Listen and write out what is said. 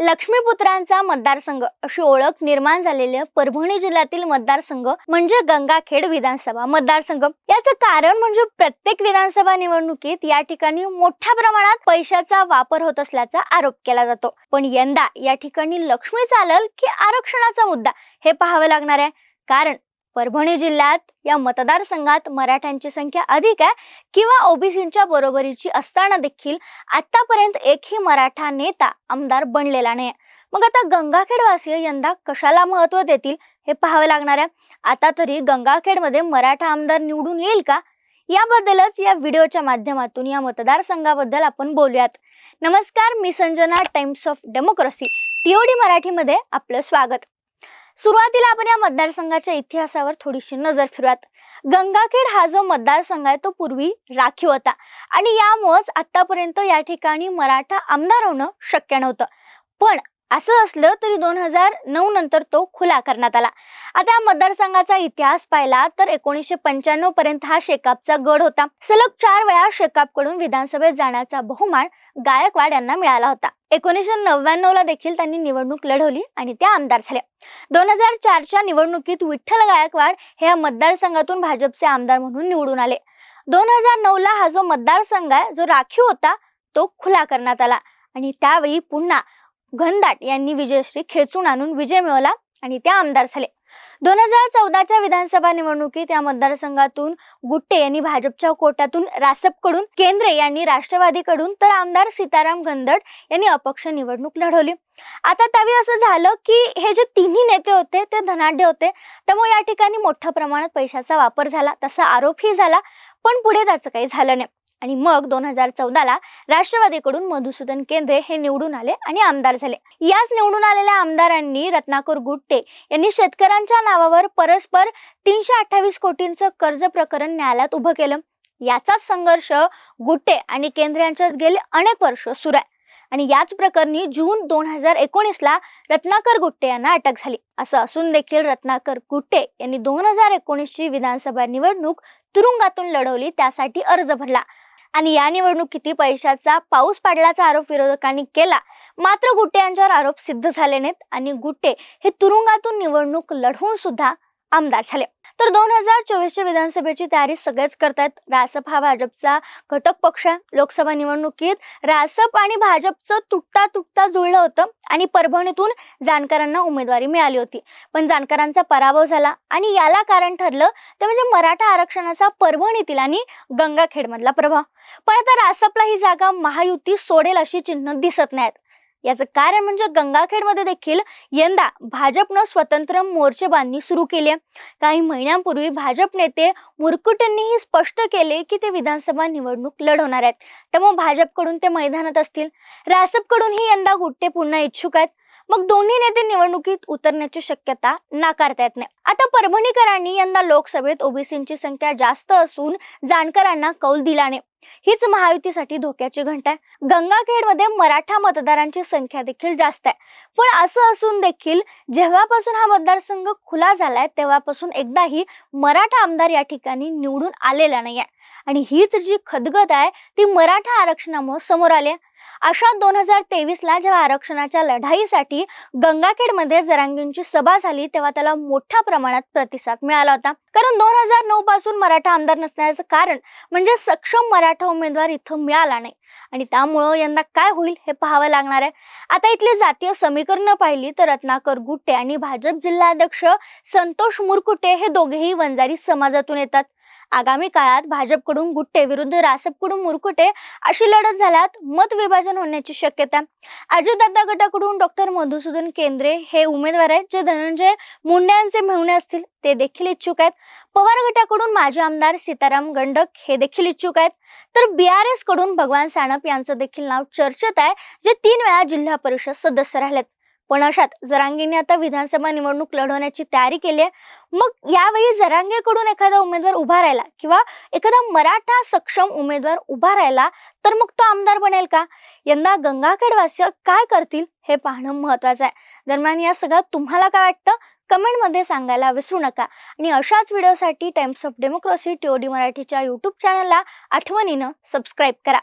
लक्ष्मीपुत्रांचा मतदारसंघ अशी ओळख निर्माण झालेले परभणी जिल्ह्यातील मतदारसंघ म्हणजे गंगाखेड विधानसभा मतदारसंघ. याचं कारण म्हणजे प्रत्येक विधानसभा निवडणुकीत या ठिकाणी मोठ्या प्रमाणात पैशाचा वापर होत असल्याचा आरोप केला जातो. पण यंदा या ठिकाणी लक्ष्मी चालल की आरक्षणाचा मुद्दा हे पाहावं लागणार आहे. कारण परभणी जिल्ह्यात या मतदारसंघात मराठ्यांची संख्या अधिक आहे किंवा ओबीसींच्या बरोबरीची असताना देखील आतापर्यंत एकही मराठा नेता आमदार बनलेला नाही. मग आता गंगाखेडवासीय यंदा कशाला महत्त्व देतील हे पाहावे लागणार आहे. आता तरी गंगाखेडमध्ये मराठा आमदार निवडून येईल का? याबद्दलच या व्हिडिओच्या माध्यमातून या मतदारसंघाबद्दल आपण बोलूयात. नमस्कार मी Sanjana Times of Democracy TOD मराठीमध्ये आपलं स्वागत. सुरुवातीला आपण या मतदारसंघाच्या इतिहासावर थोडीशी नजर फिरूयात गंगाखेड हा जो मतदारसंघ आहे तो पूर्वी राखीव होता. आणि यामुळेच आतापर्यंत या ठिकाणी मराठा आमदार होणं शक्य नव्हतं. पण असं असलं तरी दोन हजार नऊ नंतर तो खुला करण्यात आला. आता या मतदारसंघाचा इतिहास पाहिला तर एकोणीसशे पंच्याण्णव पर्यंत हा शेकापचा गड होता. सलग चार वेळा शेकापकडून विधानसभेत जाण्याचा बहुमान गायकवाड यांना मिळाला होता. एकोणीसशे नव्याण्णव ला देखील त्यांनी निवडणूक लढवली आणि त्या आमदार झाल्या. दोन हजार चारच्या निवडणुकीत विठ्ठल गायकवाड हे या मतदारसंघातून भाजपचे आमदार म्हणून निवडून आले. दोन हजार नऊ ला हा जो मतदारसंघ आहे जो राखीव होता तो खुला करण्यात आला. आणि त्यावेळी पुन्हा घनदाट यांनी विजयश्री खेचून आणून विजय मिळवला आणि ते आमदार झाले. दोन हजार चौदाच्या विधानसभा निवडणुकीत या मतदारसंघातून गुट्टे यांनी भाजपच्या कोट्यातून रासपकडून केंद्रे यांनी राष्ट्रवादीकडून तर आमदार सीताराम गंदड यांनी अपक्ष निवडणूक लढवली. आता त्यावेळी असं झालं की हे जे तिन्ही नेते होते ते धनाढ्य होते. त्यामुळे या ठिकाणी मोठ्या प्रमाणात पैशाचा वापर झाला तसा आरोपही झाला. पण पुढे त्याचं काही झालं नाही. आणि मग दोन हजार चौदाला राष्ट्रवादीकडून मधुसूदन केंद्रे हे निवडून आले आणि आमदार झाले. याच निवडून आलेल्या आमदारांनी रत्नाकर गुट्टे यांनी शेतकऱ्यांच्या नावावर परस्पर तीनशे अठ्ठावीस कोटींचं कर्ज प्रकरण न्यायालयात उभं केलं. याचाच संघर्ष गुट्टे आणि केंद्रे यांच्यात गेले अनेक वर्ष सुरू आहे. आणि याच प्रकरणी जून दोन हजार एकोणीसला रत्नाकर गुट्टे यांना अटक झाली. असं असून देखील रत्नाकर गुट्टे यांनी दोन हजार एकोणीसची विधानसभा निवडणूक तुरुंगातून लढवली त्यासाठी अर्ज भरला. आणि या निवडणुकीत पैशाचा पाऊस पाडल्याचा आरोप विरोधकांनी केला. मात्र गुट्टे यांच्यावर आरोप सिद्ध झाले नाहीत आणि गुट्टे हे तुरुंगातून निवडणूक लढवून सुद्धा आमदार झाले. तर दोन हजार चोवीसच्या विधानसभेची तयारी सगळेच करतायत. रासप हा भाजपचा घटक पक्ष आहे. लोकसभा निवडणुकीत रासप आणि भाजपचं तुटता तुटता जुळलं होतं आणि परभणीतून जानकरांना उमेदवारी मिळाली होती. पण जानकरांचा पराभव झाला आणि याला कारण ठरलं ते म्हणजे मराठा आरक्षणाचा परभणीतील आणि गंगाखेडमधला प्रभाव. पण आता रासपला ही जागा महायुती सोडेल अशी चिन्ह दिसत नाहीत. याचं कारण म्हणजे गंगाखेडमध्ये देखील यंदा भाजपनं स्वतंत्र मोर्चेबांधणी सुरू केली आहे. काही महिन्यांपूर्वी भाजप नेते मुरकुटेंनीही स्पष्ट केले की ते विधानसभा निवडणूक लढवणार आहेत. त्यामुळे भाजपकडून ते मैदानात असतील. रासपकडूनही यंदा गुट्टे पुन्हा इच्छुक आहेत. मग दोन्ही नेते निवडणुकीत उतरण्याची शक्यता नाकारता येत नाही. आता परभणीकरांनी यंदा लोकसभेत ओबीसींची संख्या जास्त असून जानकरांना कौल दिला नाही. हीच महायुतीसाठी धोक्याची घंटा आहे. गंगाखेडमध्ये मराठा मतदारांची संख्या देखील जास्त आहे. पण असं असून देखील जेव्हापासून हा मतदारसंघ खुला झालाय तेव्हापासून एकदाही मराठा आमदार या ठिकाणी निवडून आलेला नाही आणि हीच जी खदगत आहे ती मराठा आरक्षणामुळे समोर आली आहे. अशा दोन हजार तेवीस ला जेव्हा आरक्षणाच्या लढाईसाठी गंगाखेडमध्ये जरांगींची सभा झाली तेव्हा त्याला मोठ्या प्रमाणात प्रतिसाद मिळाला होता. कारण दोन हजार नऊ पासून मराठा आमदार नसण्याचं कारण म्हणजे सक्षम मराठा उमेदवार इथं मिळाला नाही. आणि त्यामुळं यंदा काय होईल हे पाहावं लागणार आहे. आता इथली जातीय समीकरणं पाहिली तर रत्नाकर गुट्टे आणि भाजप जिल्हाध्यक्ष संतोष मुरकुटे हे दोघेही वंजारी समाजातून येतात. आगामी काळात भाजपकडून गुट्टे विरुद्ध रासपकडून मुरकुटे अशी लढत झाल्यात मत विभाजन होण्याची शक्यता. अजितदादा गटाकडून डॉक्टर मधुसूदन केंद्रे हे उमेदवार आहेत जे धनंजय मुंडे यांचे मिळवणे असतील ते देखील इच्छुक आहेत. पवार गटाकडून माजी आमदार सीताराम गंडक हे देखील इच्छुक आहेत. तर बी आर एसकडून भगवान साणप यांचं देखील नाव चर्चेत आहे जे तीन वेळा जिल्हा परिषद सदस्य राहिलेत. पण अशात जरांगेने आता विधानसभा निवडणूक लढवण्याची तयारी केली आहे. मग यावेळी जरांगेकडून एखादा उमेदवार उभा राहिला किंवा एखादा मराठा सक्षम उमेदवार उभा राहिला तर मग तो आमदार बनेल का? यंदा गंगाखेडवासी काय करतील हे पाहणं महत्वाचं आहे. दरम्यान या सगळ्यात तुम्हाला काय वाटतं? कमेंटमध्ये सांगायला विसरू नका. आणि अशाच व्हिडिओसाठी टाइम्स ऑफ डेमोक्रेसी टीओडी मराठीच्या यूट्यूब चॅनलला आठवणीनं सबस्क्राईब करा.